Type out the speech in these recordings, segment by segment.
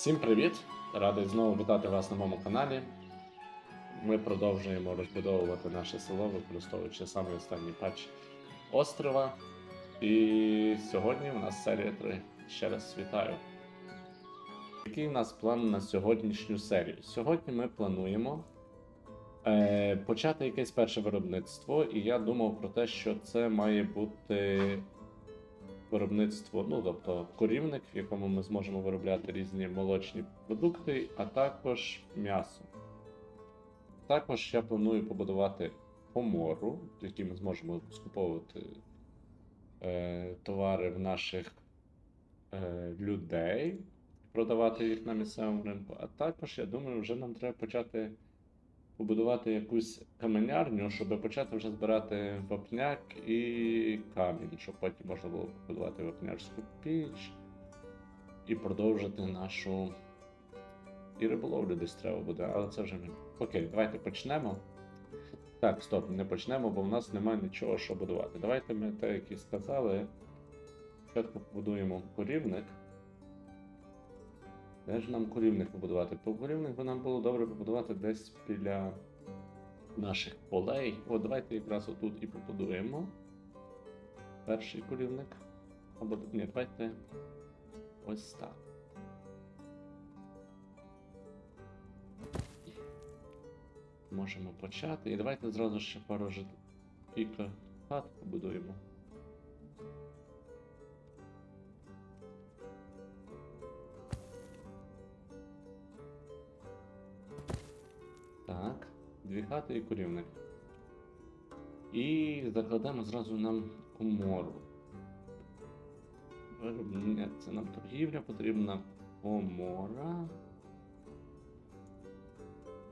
Всім привіт! Радий знову вітати вас на моєму каналі. Ми продовжуємо розбудовувати наше село, використовуючи саме останній патч острова. І сьогодні у нас серія 3. Ще раз вітаю. Який у нас план на сьогоднішню серію? Сьогодні ми плануємо е, почати якесь перше виробництво, і я думав про те, що це має бути виробництво, ну тобто корівник, в якому ми зможемо виробляти різні молочні продукти, а також м'ясо. Також я планую побудувати комору, в якій ми зможемо скуповувати е, товари в наших е, людей, продавати їх на місцевому ринку. А також, я думаю, вже нам треба почати побудувати якусь каменярню, щоб почати вже збирати вапняк і камінь, щоб потім можна було побудувати вапнярську піч і продовжити нашу. І риболовлю десь треба буде, але це вже не. Окей, давайте почнемо. Так, стоп, не почнемо, бо в нас немає нічого, що будувати. Давайте ми те, як і сказали. Спочатку побудуємо корівник. Де ж нам корівник побудувати? По корівник би нам було добре побудувати десь біля наших полей. О, давайте якраз отут і побудуємо. Перший корівник. Або ні, давайте ось так. Можемо почати. І давайте зразу ще пару жит... кілька хат побудуємо. Дві хати і корівник. І закладемо зразу нам комору. Це нам торгівля, потрібна комора,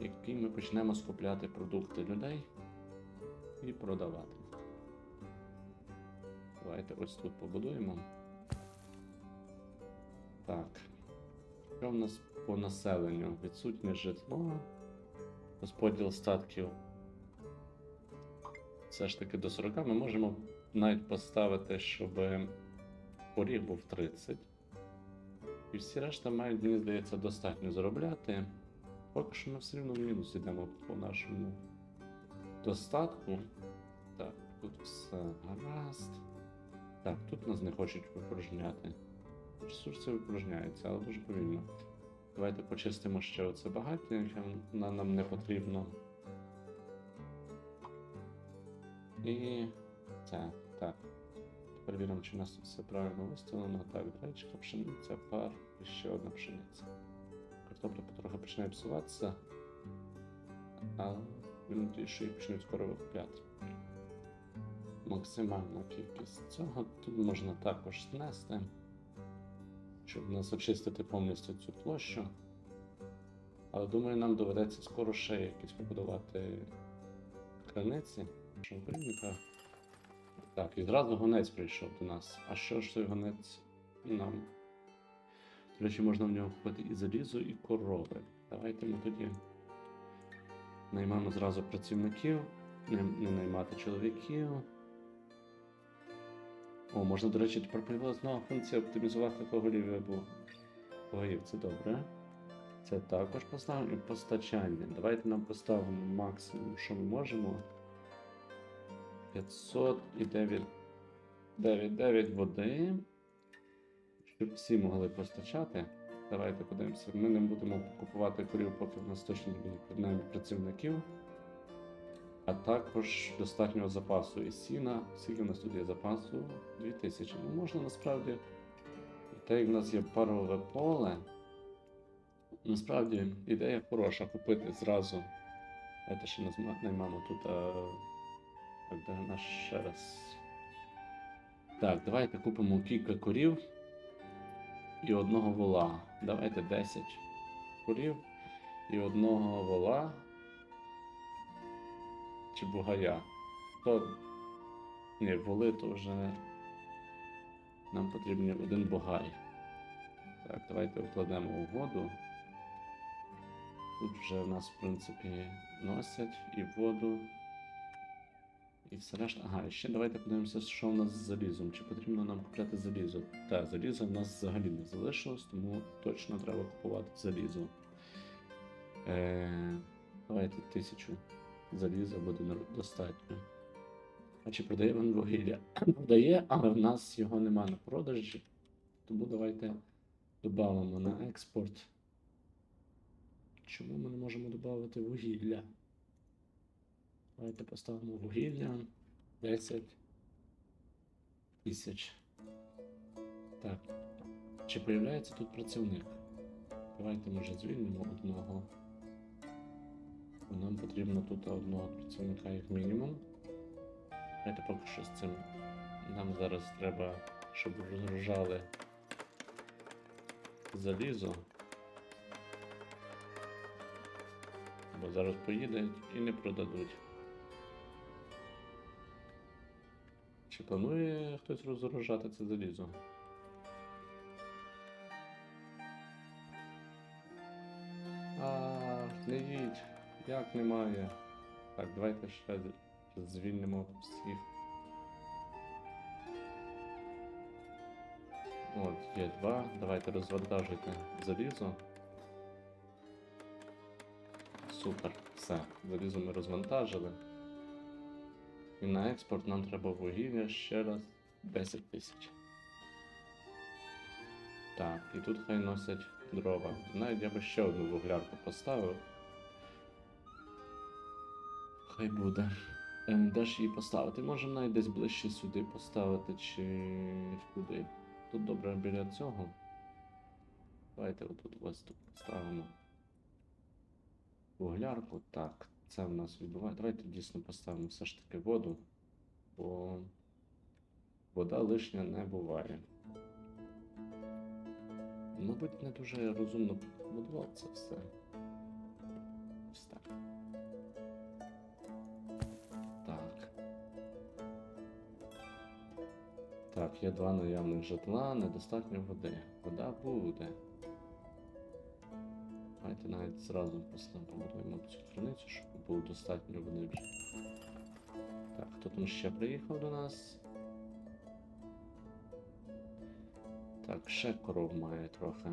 в якій ми почнемо скупляти продукти людей і продавати. Давайте ось тут побудуємо. Так. Що в нас по населенню? Відсутнє житло. Розподіл статків. Все ж таки до 40 ми можемо навіть поставити, щоб поріг був 30. І всі решта мають, мені здається, достатньо заробляти. Поки що ми все рівно в мінус йдемо по нашому достатку. Так, тут все гаразд. Так, тут нас не хочуть випорожняти. Ресурси випорожняються, але дуже повільно. Давайте почистимо ще оце багаття, яке нам не потрібно. І це так. Перевіримо, чи у нас тут все правильно виставлено. Так, гречка, пшениця, пар і ще одна пшениця. Картопля потрохи починає псуватися. Але він що її почнуть скоро викупляти. Максимальна кількість цього тут можна також знести щоб нас очистити повністю цю площу. Але думаю, нам доведеться скоро ще якісь побудувати українка. Так, і зразу гонець прийшов до нас. А що ж той гонець нам? До речі, можна в нього купити і залізо, і корови. Давайте ми тоді наймаємо зразу працівників, не, не наймати чоловіків. О, можна, до речі, тепер появилася нова функція оптимізувати поголів'я або поголів. Це добре. Це також поставимо і постачання. Давайте нам поставимо максимум, що ми можемо. 500 і 9, 9, 9 води. Щоб всі могли постачати. Давайте подивимося. Ми не будемо купувати корів, поки в нас точно буде працівників. А також достатнього запасу і сіна. Скільки в нас тут є запасу? 2000. Ну, можна насправді. Те, як в нас є парове поле, насправді ідея хороша купити зразу. Це ще наймаємо тут. А... Так, де наш ще раз. Так, давайте купимо кілька корів і одного вола. Давайте 10 корів і одного вола чи бугая. То ні, воли то вже нам потрібен один бугай. Так, давайте вкладемо у воду. Тут вже в нас, в принципі, носять і воду, І все решта. Ага, і ще давайте подивимося, що в нас з залізом. Чи потрібно нам купляти залізо? Так, заліза в нас взагалі не залишилось, тому точно треба купувати залізо. Е, давайте тисячу заліза буде достатньо. А чи продає він вугілля? Продає, але в нас його нема на продажі. Тому давайте додамо на експорт. Чому ми не можемо додати вугілля? Давайте поставимо вугілля 10 тисяч. Так. Чи появляється тут працівник? Давайте може звільнимо одного. Нам потрібно тут одного працівника як мінімум. Давайте поки що з цим. Нам зараз треба, щоб розгружали залізо. Бо зараз поїдуть і не продадуть. Чи планує хтось розгружати це залізо? А, не їдь. Як немає? Так, давайте ще звільнимо всіх. От, є два. Давайте розвантажуйте залізо. Супер, все. Залізо ми розвантажили. І на експорт нам треба вугілля ще раз 10 тисяч. Так, і тут хай носять дрова. Навіть я би ще одну вуглярку поставив. Хай буде. Е, Де ж її поставити? Можемо навіть десь ближче сюди поставити, чи куди. Тут добре біля цього. Давайте отут ось тут поставимо. Вуглярку. Так, це в нас відбуває. Давайте дійсно поставимо все ж таки воду, бо вода лишня не буває. Мабуть, не дуже розумно будував це все. Є два наявних житла, недостатньо води. Вода буде. Давайте навіть зразу побудуємо цю криницю, щоб було достатньо води вже. Так, хто там ще приїхав до нас? Так, ще коров має трохи.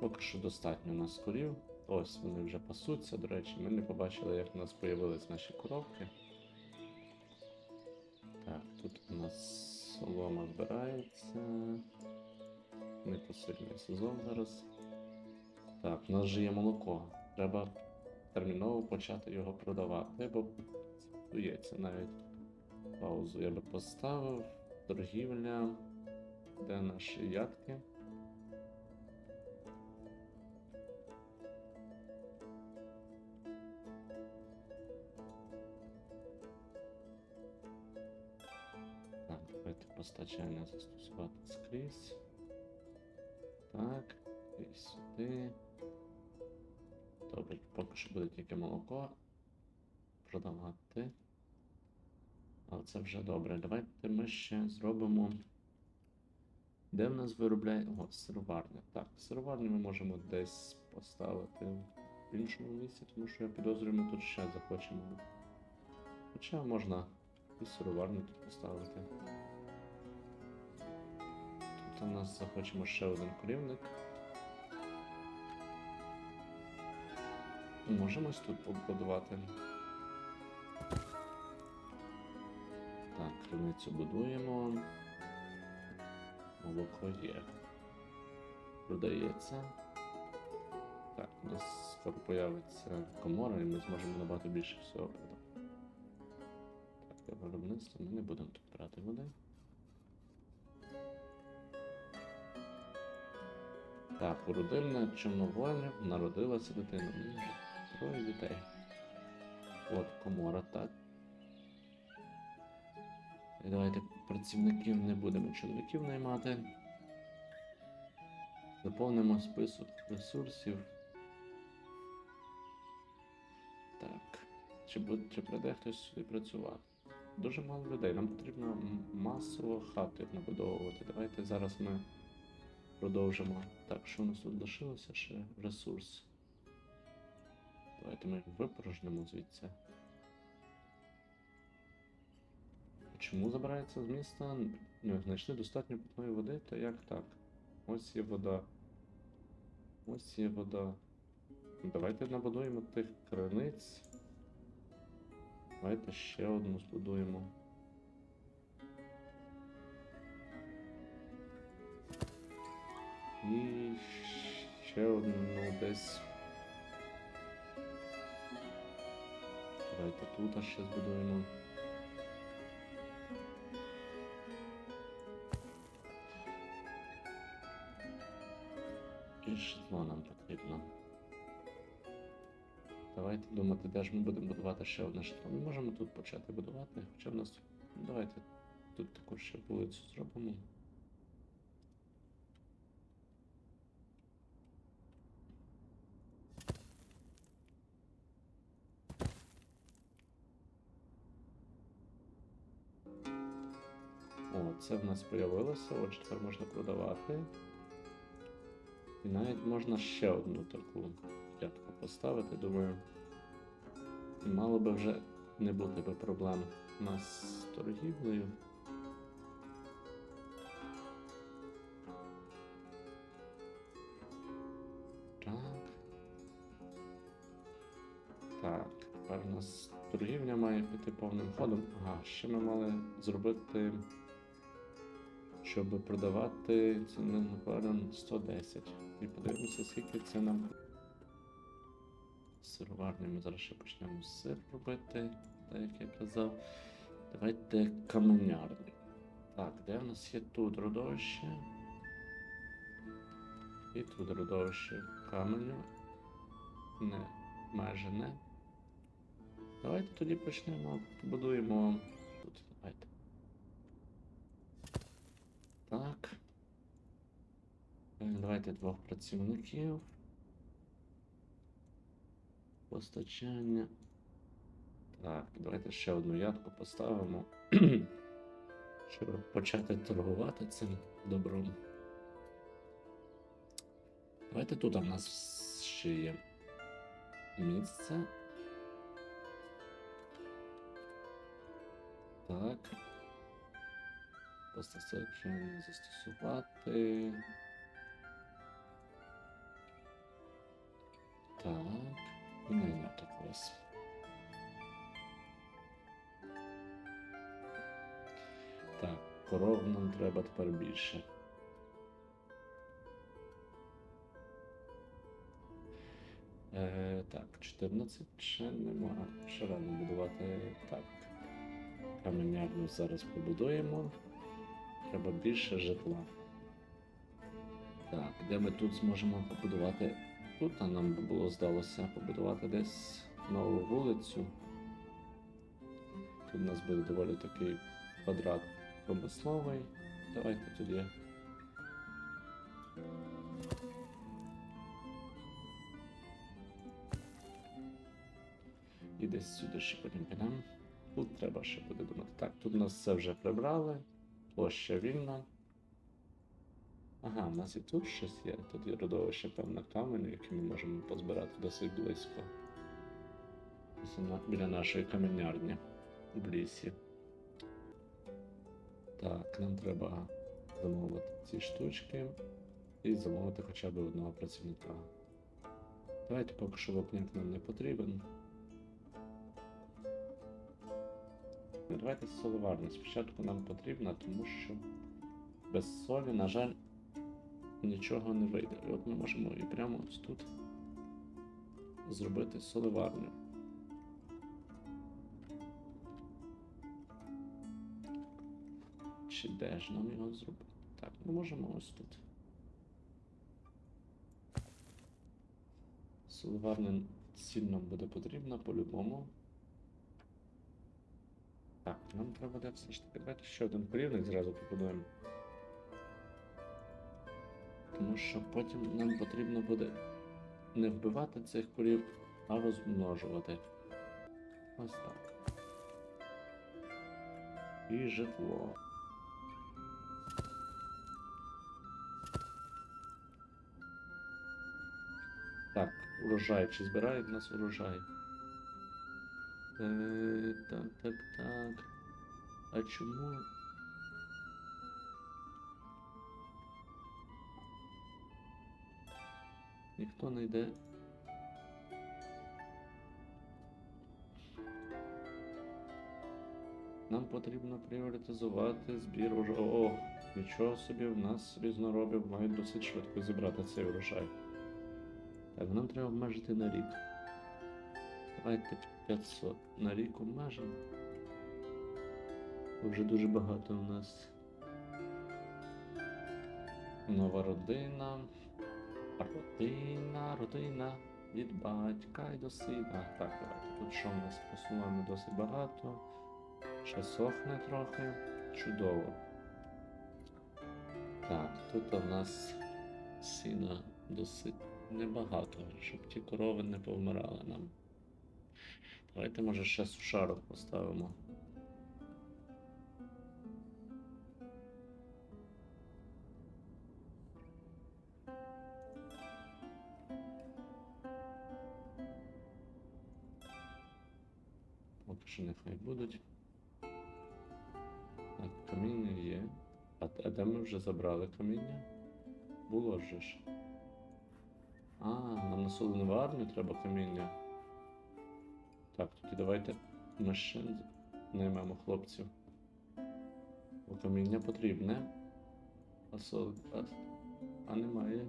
Поки що достатньо у нас корів. Ось вони вже пасуться, до речі, ми не побачили, як у нас появились наші коровки. У нас солома збирається. Не посильний сезон зараз. Так, у нас же є молоко. Треба терміново почати його продавати, бо псується навіть паузу. Я би поставив. Торгівля. Де наші ядки? Давайте застосувати скрізь. Так, і сюди. Добре, поки що буде тільки молоко продавати. Але це вже добре. Давайте ми ще зробимо. Де в нас виробляє. О, сироварня. Так, сироварню ми можемо десь поставити в іншому місці, тому що я підозрюю, ми тут ще захочемо. Хоча можна і сироварню тут поставити. У нас захочемо ще один корівник. Можемо ось тут побудувати. Так, криницю будуємо. Молоко є. Продається. Так, у нас скоро появиться комора, і ми зможемо набагато більше всього. Так, для виробництва ми не будемо тут брати води. Так, у родини Чорноволі народилася дитина. Троє дітей. От комора, так. І давайте працівників не будемо чоловіків наймати. Заповнимо список ресурсів. Так. Чи, чи прийде хтось сюди працювати? Дуже мало людей. Нам потрібно масово хати набудовувати. Давайте зараз ми продовжимо. Так, що у нас тут лишилося ще? Ресурс. Давайте ми випорожнимо звідси. Чому забирається з міста? Не знайшли достатньо питної води, то як так? Ось є вода. Ось є вода. Давайте набудуємо тих криниць. Давайте ще одну збудуємо. І ще одну десь. Давайте тут ще збудуємо. І житло нам потрібно. Давайте думати, де ж ми будемо будувати ще одне житло. Ми можемо тут почати будувати, хоча в нас. ну, Давайте тут також ще вулицю зробимо. Це в нас появилося, отже, тепер можна продавати. І навіть можна ще одну таку п'ятку поставити, думаю. Мало би вже не бути би проблем у нас з торгівлею. Торгівля має піти повним ходом. Ага, ще ми мали зробити, щоб продавати ціни, напевно, 110. І подивимося, скільки це нам. Сироварню ми зараз ще почнемо сир робити, так як я казав. Давайте каменярню. Так, де в нас є тут родовище? І тут родовище каменю. Не, майже не. Давайте тоді почнемо, побудуємо тут. Давайте. Так. Е, Давайте двох працівників. Постачання. Так, давайте ще одну ядку поставимо. Щоб почати торгувати цим добром. Давайте тут у нас ще є місце. Так. Постачання застосувати. Так. І найняти когось. Так, коров нам треба тепер більше. Е, так, 14 ще нема. Ще рано будувати. Так. Каменярню зараз побудуємо. Треба більше житла. Так, де ми тут зможемо побудувати? Тут а нам було здалося побудувати десь нову вулицю. Тут у нас буде доволі такий квадрат промисловий. Давайте тоді. І десь сюди ще потім підемо. Тут треба ще буде думати. Так, тут нас все вже прибрали. Площа вільна. Ага, у нас і тут щось є. Тут є родовище певне каменю, яке ми можемо позбирати досить близько. Біля нашої каменярні в лісі. Так, нам треба замовити ці штучки і замовити хоча б одного працівника. Давайте поки що вапняк нам не потрібен. Ну, Давайте соливарню. Спочатку нам потрібна, тому що без солі, на жаль, нічого не вийде. І от ми можемо і прямо ось тут зробити соливарню. Чи де ж нам його зробити? Так, ми можемо ось тут. Соливарня сильно буде потрібна по-любому. Так, нам треба де все ж таки. Давайте ще один корівник зразу побудуємо. Тому що потім нам потрібно буде не вбивати цих корів, а розмножувати. Ось так. І житло. Так, урожай. Чи збирають в нас урожай? Е, так, так, так. А чому? Ніхто не йде. Нам потрібно пріоритизувати збір уже. О, нічого собі, в нас різноробів мають досить швидко зібрати цей урожай. Так, нам треба обмежити на рік. Давайте 500 на рік обмежимо. Вже дуже багато у нас. Нова родина. Родина, родина. Від батька й до сина. Так, давайте. Тут що в нас посуваємо досить багато. Ще сохне трохи. Чудово. Так, тут у нас сіна досить небагато, щоб ті корови не повмирали нам. Давайте, може, ще сушарок поставимо. Поки що нехай будуть. Так, каміння є. А, а де ми вже забрали каміння? Було ж. А, нам на солену армію треба каміння. Давайте машин наймемо хлопців. Бо каміння потрібне. А сол... А, а немає.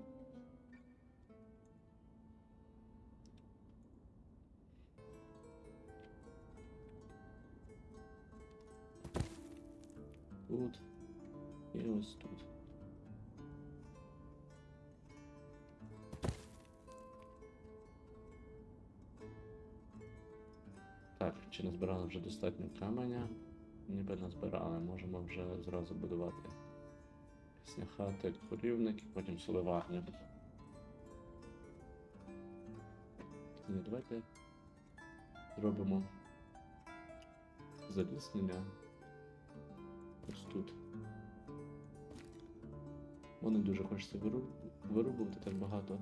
Тут. І ось тут. Чи назбирали вже достатньо каменя? Ніби назбирали, можемо вже зразу будувати після хати корівник і потім соливарню. Ні, давайте зробимо заліснення ось тут. Вони дуже хочеться вирубувати так багато.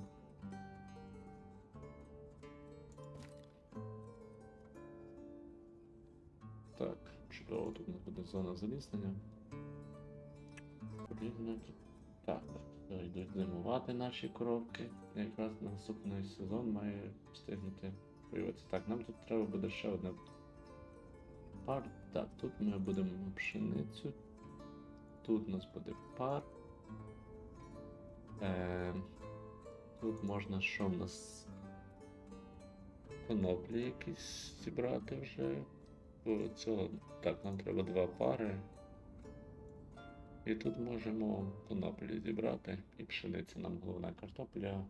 Буде зона заліснення. Так, е, йдуть зимувати наші коровки. Якраз на наступний сезон має встигнути появитися. Так, нам тут треба буде ще одне пар. Так, тут ми будемо пшеницю. Тут у нас буде пар. Е, тут можна що в нас коноплі якісь зібрати вже. О, Цього, так, нам треба два пари. І тут можемо коноплі зібрати і пшениця. Нам головна картопля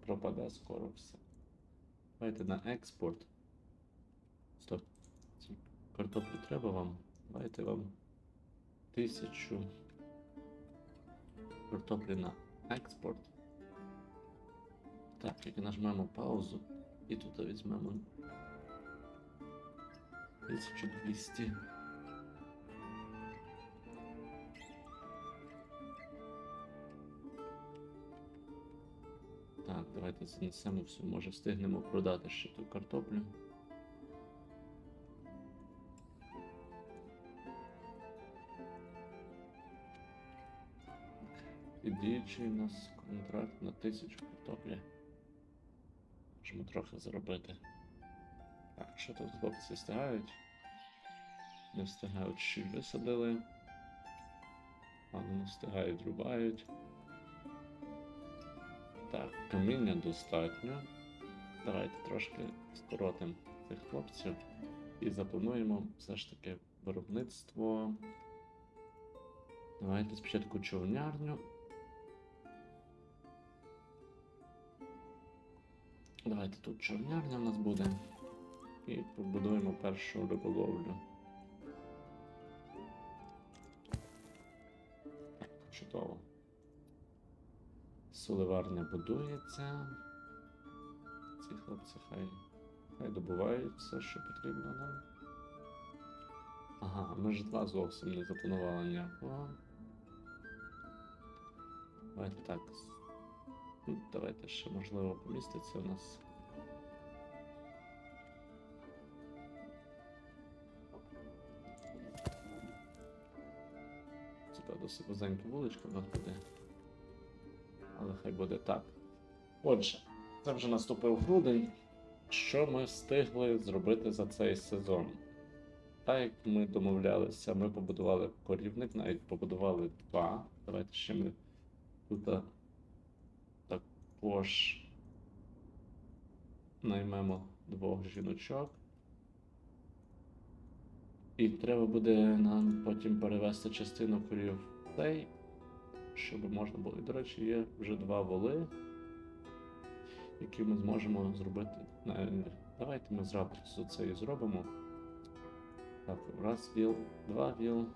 пропаде скоро все. Давайте на експорт. Стоп. Ці картоплю треба вам. Давайте вам тисячу картоплі на експорт. Так, тільки нажмемо паузу і тут візьмемо 1200. Так, давайте занесемо все, може встигнемо продати ще ту картоплю. І діючий у нас контракт на тисячу картоплі. Можемо трохи заробити. Так, що тут хлопці встигають? Не встигають ще висадили. Але не встигають, рубають. Так, каміння достатньо. Давайте трошки скоротимо цих хлопців і заплануємо все ж таки виробництво. Давайте спочатку човнярню. Давайте тут човнярня в нас буде. І побудуємо першу риболовлю. Чудово. Соливарня будується. Ці хлопці хай, хай добувають все, що потрібно нам. Ага, ми ж два зовсім не запланували ніякого. Давайте так. Давайте ще можливо поміститься у нас. Досить вузенька вуличка в нас буде. Але хай буде так. Отже, це вже наступив грудень. Що ми встигли зробити за цей сезон? Так як ми домовлялися, ми побудували корівник, навіть побудували два. Давайте ще ми тут також наймемо двох жіночок. І треба буде нам потім перевести частину корів цей, щоб можна було. І, до речі, є вже два воли, які ми зможемо зробити. Е, Давайте ми зразу це і зробимо. Так, раз віл, два віл.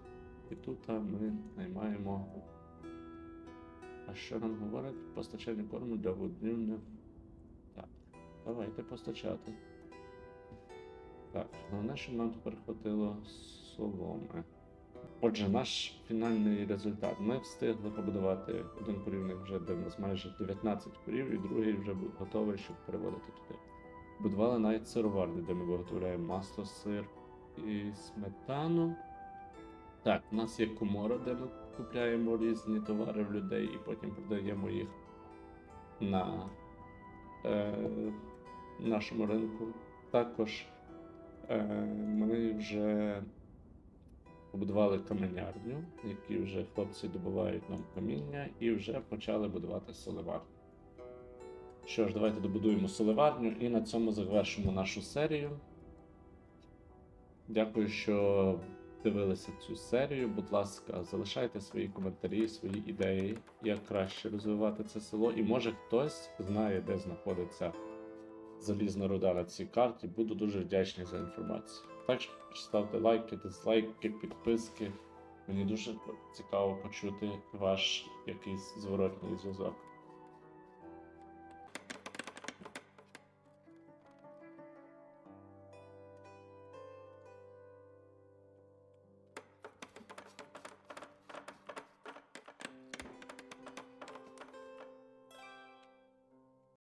І тут ми наймаємо. А що нам говорить? Постачання корму для воднів. Так, давайте постачати. Так, головне, щоб нам тепер хватило соломи. Отже, наш фінальний результат. Ми встигли побудувати один корівник вже, де в нас майже 19 корів, і другий вже готовий, щоб переводити туди. Будували навіть сироварню, де ми виготовляємо масло, сир і сметану. Так, у нас є комора, де ми купляємо різні товари в людей і потім продаємо їх на е, нашому ринку. Також е, ми вже побудували каменярню, які вже хлопці добувають нам каміння, і вже почали будувати соливарню. Що ж, давайте добудуємо соливарню і на цьому завершимо нашу серію. Дякую, що дивилися цю серію. Будь ласка, залишайте свої коментарі, свої ідеї, як краще розвивати це село. І може хтось знає, де знаходиться залізна руда на цій карті. Буду дуже вдячний за інформацію. Також ставте лайки, дизлайки, підписки. Мені дуже цікаво почути ваш якийсь зворотній зв'язок.